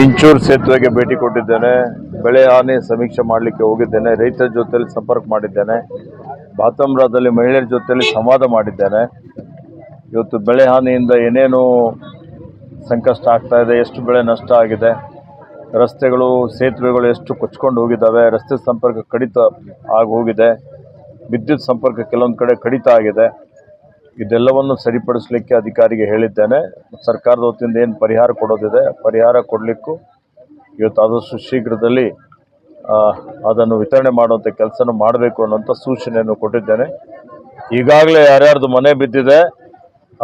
ಇಂಚೂರು ಸೇತುವೆಗೆ ಭೇಟಿ ಕೊಟ್ಟಿದ್ದೇನೆ. ಬೆಳೆ ಹಾನಿ ಸಮೀಕ್ಷೆ ಮಾಡಲಿಕ್ಕೆ ಹೋಗಿದ್ದೇನೆ. ರೈತರ ಜೊತೆಯಲ್ಲಿ ಸಂಪರ್ಕ ಮಾಡಿದ್ದೇನೆ. ಬಾತಮ್ರಾದಲ್ಲಿ ಮಹಿಳೆಯರ ಜೊತೆಯಲ್ಲಿ ಸಂವಾದ ಮಾಡಿದ್ದೇನೆ. ಇವತ್ತು ಬೆಳೆ ಹಾನಿಯಿಂದ ಏನೇನು ಸಂಕಷ್ಟ ಆಗ್ತಾ ಇದೆ, ಎಷ್ಟು ಬೆಳೆ ನಷ್ಟ ಆಗಿದೆ, ರಸ್ತೆಗಳು, ಸೇತುವೆಗಳು ಎಷ್ಟು ಕೊಚ್ಕೊಂಡು ಹೋಗಿದ್ದಾವೆ, ರಸ್ತೆ ಸಂಪರ್ಕ ಕಡಿತ ಆಗಿ ಹೋಗಿದೆ, ವಿದ್ಯುತ್ ಸಂಪರ್ಕ ಕೆಲವೊಂದು ಕಡೆ ಕಡಿತ ಆಗಿದೆ. ಇದೆಲ್ಲವನ್ನು ಸರಿಪಡಿಸಲಿಕ್ಕೆ ಅಧಿಕಾರಿಗೆ ಹೇಳಿದ್ದೇನೆ. ಸರ್ಕಾರದ ವತಿಯಿಂದ ಏನು ಪರಿಹಾರ ಕೊಡೋದಿದೆ, ಪರಿಹಾರ ಕೊಡಲಿಕ್ಕೂ ಇವತ್ತು ಆದಷ್ಟು ಶೀಘ್ರದಲ್ಲಿ ಅದನ್ನು ವಿತರಣೆ ಮಾಡುವಂಥ ಕೆಲಸನ ಮಾಡಬೇಕು ಅನ್ನೋಂಥ ಸೂಚನೆಯನ್ನು ಕೊಟ್ಟಿದ್ದೇನೆ. ಈಗಾಗಲೇ ಯಾರ್ಯಾರ್ದು ಮನೆ ಬಿದ್ದಿದೆ,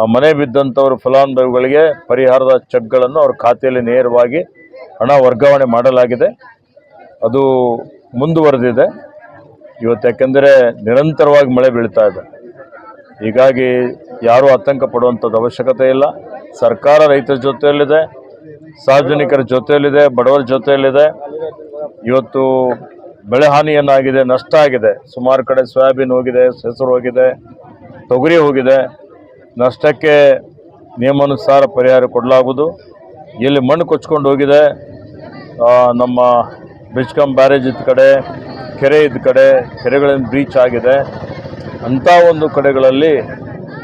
ಆ ಮನೆ ಬಿದ್ದಂಥವ್ರ ಫಲಾನುಭವಿಗಳಿಗೆ ಪರಿಹಾರದ ಚೆಕ್ಗಳನ್ನು ಅವ್ರ ಖಾತೆಯಲ್ಲಿ ನೇರವಾಗಿ ಹಣ ವರ್ಗಾವಣೆ ಮಾಡಲಾಗಿದೆ. ಅದು ಮುಂದುವರೆದಿದೆ. ಇವತ್ತು ಯಾಕೆಂದರೆ ನಿರಂತರವಾಗಿ ಮಳೆ ಬೀಳ್ತಾ ಇದೆ. ಹೀಗಾಗಿ ಯಾರೂ ಆತಂಕ ಪಡುವಂಥದ್ದು ಅವಶ್ಯಕತೆ ಇಲ್ಲ. ಸರ್ಕಾರ ರೈತರ ಜೊತೆಯಲ್ಲಿದೆ, ಸಾರ್ವಜನಿಕರ ಜೊತೆಯಲ್ಲಿದೆ, ಬಡವರ ಜೊತೆಯಲ್ಲಿದೆ. ಇವತ್ತು ಬೆಳೆ ಹಾನಿಯನ್ನಾಗಿದೆ, ನಷ್ಟ ಆಗಿದೆ. ಸುಮಾರು ಕಡೆ ಸೋಯಾಬೀನ್ ಹೋಗಿದೆ, ಹೆಸರು ಹೋಗಿದೆ, ತೊಗರಿ ಹೋಗಿದೆ. ನಷ್ಟಕ್ಕೆ ನಿಯಮಾನುಸಾರ ಪರಿಹಾರ ಕೊಡಲಾಗುವುದು. ಎಲ್ಲಿ ಮಣ್ಣು ಕೊಚ್ಕೊಂಡು ಹೋಗಿದೆ ನಮ್ಮ ಬಿಚ್ಕಮ್ ಬ್ಯಾರೇಜ್ ಇದ್ದ ಕಡೆ, ಕೆರೆ ಇದ್ದ ಕಡೆ ಕೆರೆಗಳಿಂದ ಬ್ರೀಚ್ ಆಗಿದೆ ಅಂಥ ಒಂದು ಕಡೆಗಳಲ್ಲಿ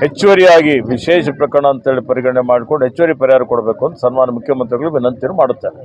ಹೆಚ್ಚುವರಿಯಾಗಿ ವಿಶೇಷ ಪ್ರಕರಣ ಅಂತೇಳಿ ಪರಿಗಣನೆ ಮಾಡಿಕೊಂಡು ಹೆಚ್ಚುವರಿ ಪರಿಹಾರ ಕೊಡಬೇಕು ಅಂತ ಸನ್ಮಾನ ಮುಖ್ಯಮಂತ್ರಿಗಳು ವಿನಂತಿಯನ್ನು ಮಾಡುತ್ತೇನೆ